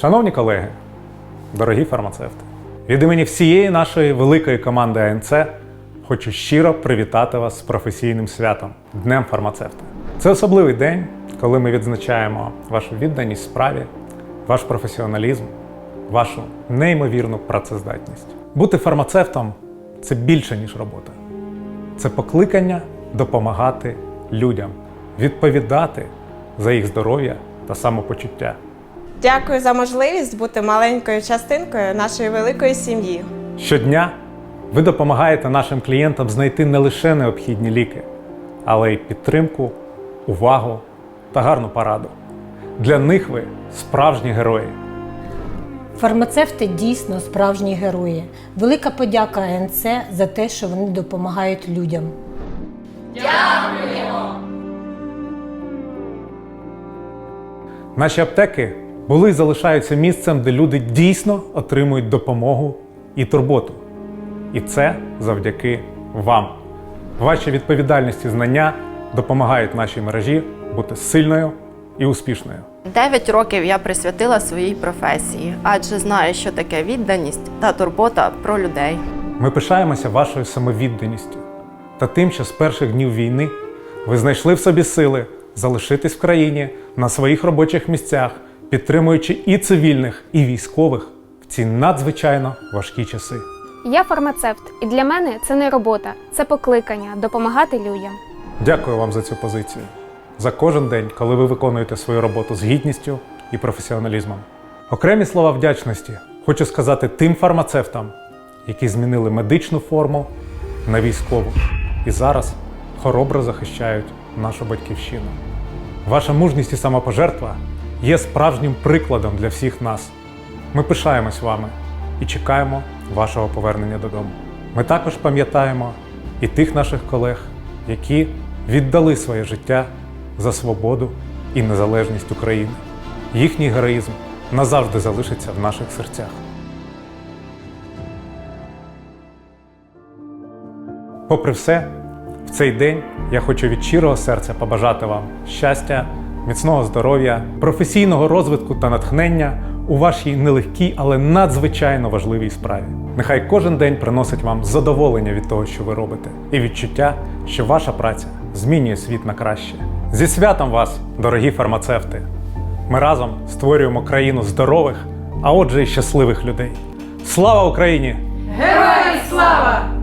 Шановні колеги, дорогі фармацевти, від імені всієї нашої великої команди АНЦ хочу щиро привітати вас з професійним святом Днем фармацевта. Це особливий день, коли ми відзначаємо вашу відданість справі, ваш професіоналізм, вашу неймовірну працездатність. Бути фармацевтом це більше, ніж робота. Це покликання допомагати людям, відповідати за їх здоров'я та самопочуття. Дякую за можливість бути маленькою частинкою нашої великої сім'ї. Щодня ви допомагаєте нашим клієнтам знайти не лише необхідні ліки, але й підтримку, увагу та гарну пораду. Для них ви справжні герої. Фармацевти дійсно справжні герої. Велика подяка АНЦ за те, що вони допомагають людям. Наші аптеки були і залишаються місцем, де люди дійсно отримують допомогу і турботу. І це завдяки вам. Ваші відповідальність і знання допомагають нашій мережі бути сильною і успішною. Дев'ять років я присвятила своїй професії, адже знаю, що таке відданість та турбота про людей. Ми пишаємося вашою самовідданістю та тим, що з перших днів війни ви знайшли в собі сили залишитись в країні на своїх робочих місцях, підтримуючи і цивільних, і військових в ці надзвичайно важкі часи. Я фармацевт, і для мене це не робота, це покликання допомагати людям. Дякую вам за цю позицію, за кожен день, коли ви виконуєте свою роботу з гідністю і професіоналізмом. Окремі слова вдячності хочу сказати тим фармацевтам, які змінили медичну форму на військову і зараз хоробро захищають нашу батьківщину. Ваша мужність і самопожертва є справжнім прикладом для всіх нас. Ми пишаємось вами і чекаємо вашого повернення додому. Ми також пам'ятаємо і тих наших колег, які віддали своє життя за свободу і незалежність України. Їхній героїзм назавжди залишиться в наших серцях. Попри все, в цей день я хочу від щирого серця побажати вам щастя, міцного здоров'я, професійного розвитку та натхнення у вашій нелегкій, але надзвичайно важливій справі. Нехай кожен день приносить вам задоволення від того, що ви робите, і відчуття, що ваша праця змінює світ на краще. Зі святом вас, дорогі фармацевти! Ми разом створюємо країну здорових, а отже, і щасливих людей. Слава Україні! Героям слава!